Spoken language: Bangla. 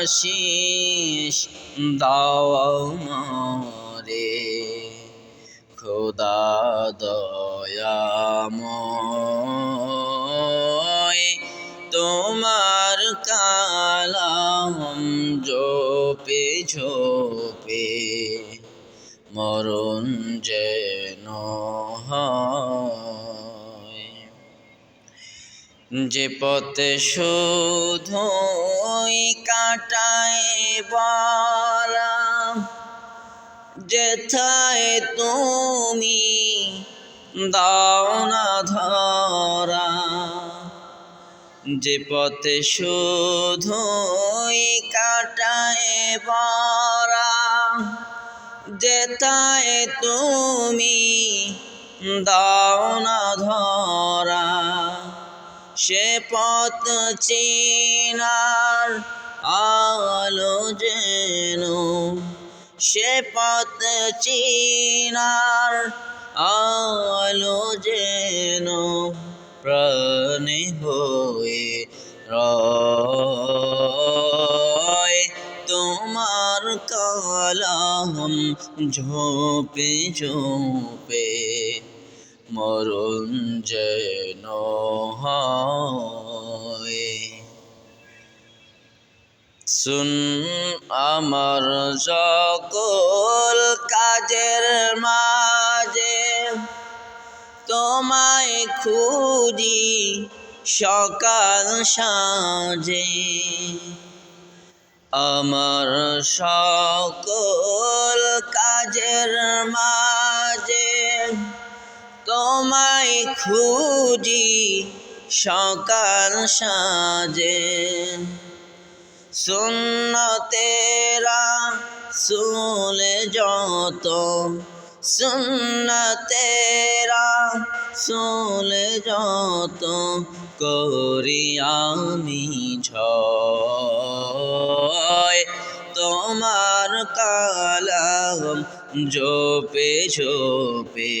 আশিস দাও মারে খোদা দয়াময় তোমার কালাম জপে ঝোপে মরণ যেন হয়। যে পথে শুধুই কাটায় বলা যেথায় তুমি দাও না ধরা, যে পথে শুধুই কাটায় বরা যেতায় তুমি দাও না ধরা। সে পথ চিনার আলো যেন, সে পথ চিনার আলো যেন প্রাণে হয়ে রয়। তোমার কালাম ঝোপে ঝোপে মরণ যেন হয়। আমার সকল কাজের মাঝে, তোমায় খুঁজি সকাল সাজে আমার সকল কাজের মাঝে তোমায় খুঁজি সকাল সাজে। সুন্নতেরা সুলে যত, সুন্নতেরা সুলে যত করি আমি ঝয়। তোমার কালাম জোপে ঝোপে